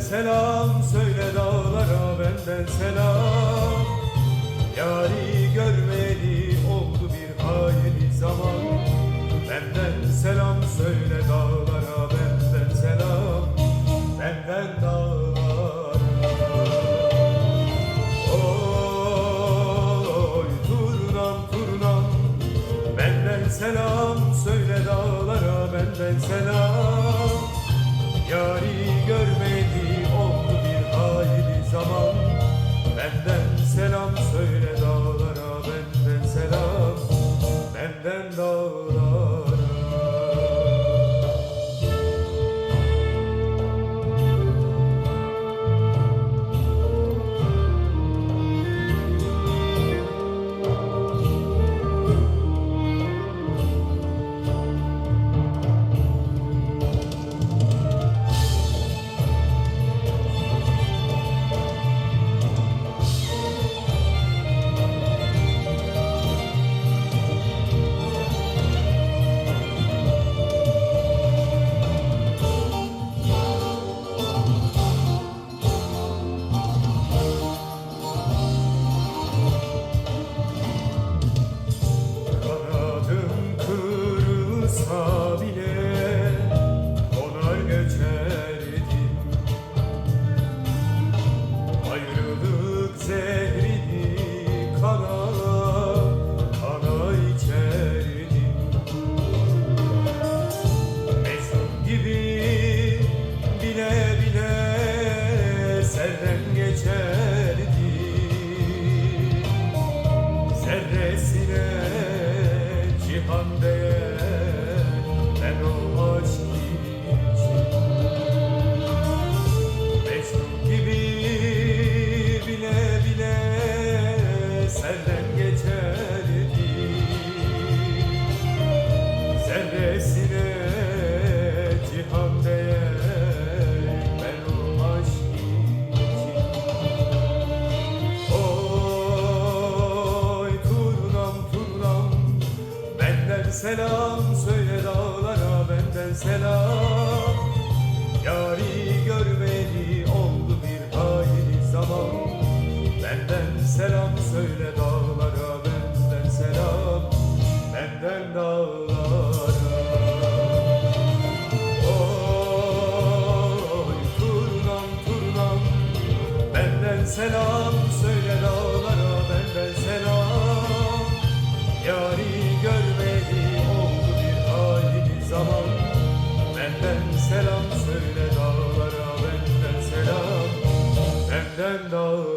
selam Söyle dağlara benden selam. Yarim selam söyle dağlara benden selam benden dağlara One day. selam söyle dağlara benden selam. Yari görmeli oldu and the